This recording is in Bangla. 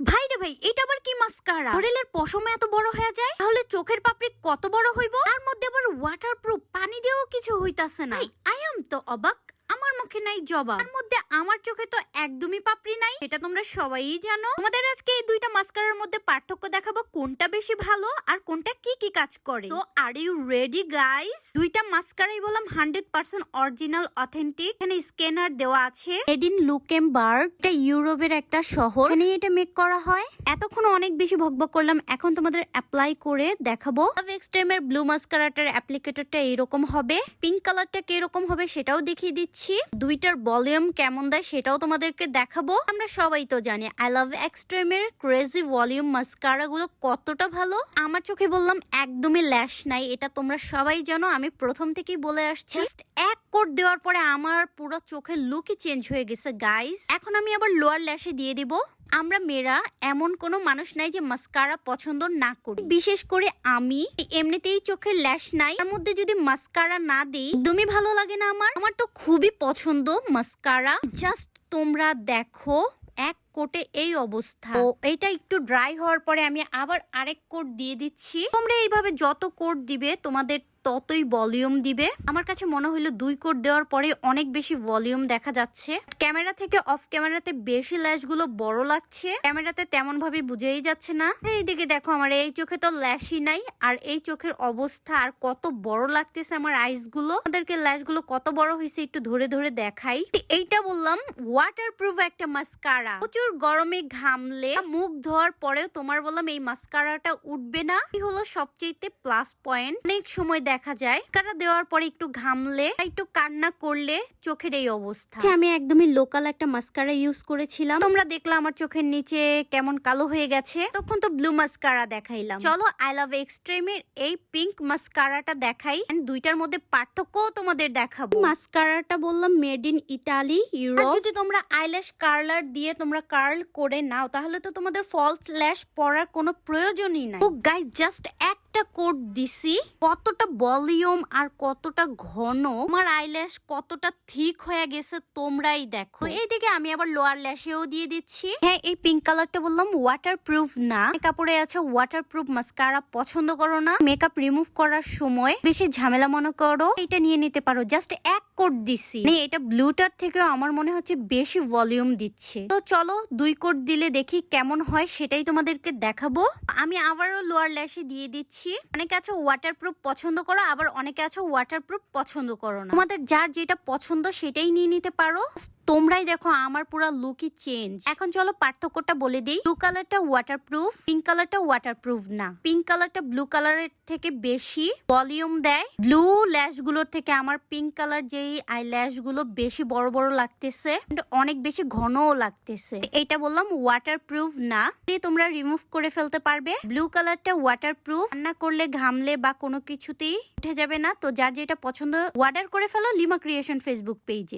ভাই রে ভাই, এটা আবার কি মাস্কারা হরেলের পশমে এত বড় হয়ে যায়? তাহলে চোখের পাপড়ি কত বড় হইব? তার মধ্যে আবার ওয়াটারপ্রুফ পানি দিয়েও কিছু হইতাছে না। আই এম তো অবাক। মুখে নাই জবাব। তার মধ্যে আমার চোখে তো একদমই পাপড়ি নাই এটা তোমরা সবাই জানো। তোমাদের আজকে এই দুইটা মাস্কারার মধ্যে পার্থক্য দেখাবো, কোনটা বেশি ভালো আর কোনটা কি কি কাজ করে। তো আর ইউ রেডি গাইস দুইটা মাস্কারাই বললাম হান্ড্রেড পার্সেন্ট অরিজিনাল অথেন্টিক এখানে স্ক্যানার দেওয়া আছে। মেড ইন লুকেমবার্গ এটা ইউরোপের একটা শহর। এখানে এটা মেক করা হয়। এতক্ষণ অনেক বেশি ভকভক করলাম, এখন তোমাদের অ্যাপ্লাই করে দেখাবো। এক্সট্রিমের ব্লু মাস্কারাটার অ্যাপ্লিকেটরটা এরকম হবে। পিঙ্ক কালারটা কীরকম হবে সেটাও দেখিয়ে দিচ্ছি। দুইটার ভলিউম কেমন দেয় সেটাও তোমাদেরকে দেখাবো। আমরা সবাই তো জানি আই লাভ এক্সট্রিমের ক্রেজি ভলিউম মাস্কারা গুলো কতটা ভালো। আমার চোখে বললাম একদমই ল্যাশ নাই, এটা তোমরা সবাই জানো, আমি প্রথম থেকেই বলে আসছি। Just এক কোট দেওয়ার পরে আমার পুরো চোখের লুকই চেঞ্জ হয়ে গেছে গাইস এখন আমি আবার লোয়ার ল্যাশে দিয়ে দিব। আমরা মেয়েরা এমন কোনো মানুষ নাই যে মাস্কারা পছন্দ না করি। বিশেষ করে আমি, এমনিতেই চোখের ল্যাশ নাই। তার মধ্যে যদি মাস্কারা না দিই, একদমই ভালো লাগে না আমার। আমার তো খুবই পছন্দ মাস্কারা জাস্ট তোমরা দেখো এক কোটে এই অবস্থা। তো এটা একটু ড্রাই হওয়ার পরে আমি আবার আরেক কোট দিয়ে দিচ্ছি। তোমরা এইভাবে যত কোট দিবে তোমাদের ততই ভলিউম দিবে। আমার কাছে মনে হলো দুই কোট দেওয়ার পরে অনেক বেশি ভলিউম দেখা যাচ্ছে। ক্যামেরা থেকে অফ ক্যামেরাতে বেশি ল্যাশগুলো বড় লাগছে। ক্যামেরাতে তেমন ভাবে বুঝেই যাচ্ছে না। এইদিকে দেখো আমার এই চোখে তো ল্যাশই নাই। আর এই চোখের অবস্থা আর কত বড় লাগতেছে আমার আইসগুলো আমাদেরকে ল্যাশগুলো কত বড় হয়েছে একটু ধরে ধরে দেখাই। এইটা বললাম ওয়াটার প্রুফ একটা মাস্কারা প্রচুর গরমে ঘামলে মুখ ধোয়ার পরেও তোমার বললাম এই মাস্কারাটা উঠবে না। এই হলো সবচেয়ে প্লাস পয়েন্ট অনেক সময় দেখা যায়। মাস্কারা দেওয়ার পরে একটু ঘামলে একটু কান্না করলে চোখের এই অবস্থা। আমি একদমই লোকাল একটা মাস্কারা ইউজ করেছিলাম। তোমরা দেখলে আমার চোখের নিচে কেমন কালো হয়ে গেছে। তখন তো ব্লু মাস্কারা দেখাইলাম। চলো আই লাভ এক্সট্রিমের এই পিঙ্ক মাস্কারাটা দেখাই। দুইটার মধ্যে পার্থক্যও তোমাদের দেখাবো। মাস্কারাটা বললাম মেড ইন ইটালি ইউরোপ যদি তোমরা আইল্যাশ কার্লার দিয়ে তোমরা কার্ল করে নাও তাহলে তো তোমাদের ফলস ল্যাশ পরার কোনো প্রয়োজনই নাই। তো গাই জাস্ট একটা কোট দিছি, কতটা ভলিউম আর কতটা ঘন আমার আইল্যাশ কতটা থিক হয়ে গেছে তোমরাই দেখো। এইদিকে আমি আবার লোয়ার ল্যাশেও দিয়ে দিচ্ছি। হ্যাঁ এই পিঙ্ক কালারটা বললাম ওয়াটার প্রুফ না কাপড়ে আছে ওয়াটার প্রুফ মাস্কারা পছন্দ করো না। মেকআপ রিমুভ করার সময় বেশি ঝামেলা মনে করো। এটা নিয়ে নিতে পারো। জাস্ট এক কোট দিছি। মানে এটা ব্লুটার থেকেও আমার মনে হচ্ছে বেশি ভলিউম দিচ্ছে। তো চলো দুই কোট দিলে দেখি কেমন হয়, সেটাই তোমাদেরকে দেখাবো। আমি আবারও লোয়ার ল্যাশে দিয়ে দিচ্ছি। অনেকে আছে ওয়াটারপ্রুফ পছন্দ করো, আবার অনেকে আছে ওয়াটারপ্রুফ পছন্দ করো না। তোমাদের যার যেটা পছন্দ সেটাই নিয়ে নিতে পারো। তোমরাই দেখো আমার পুরো লুকই চেঞ্জ এখন চলো পার্থক্যটা বলে দিই। ব্লু কালারটা ওয়াটারপ্রুফ পিঙ্ক কালারটা ওয়াটারপ্রুফ না। পিঙ্ক কালারটা ব্লু কালারের থেকে বেশি ভলিউম দেয়। ব্লু ল্যাশগুলোর থেকে আমার পিঙ্ক কালার যেই আই ল্যাশগুলো বেশি বড় বড় লাগতেছে অনেক বেশি ঘনও লাগতেছে। এটা বললাম ওয়াটার প্রুফ না তোমরা রিমুভ করে ফেলতে পারবে। ব্লু কালারটা ওয়াটারপ্রুফ রান্না করলে ঘামলে বা কোনো কিছুতেই উঠে যাবে না। তো যার যেটা পছন্দ অর্ডার করে ফেলো লিমা ক্রিয়েশন ফেসবুক পেজে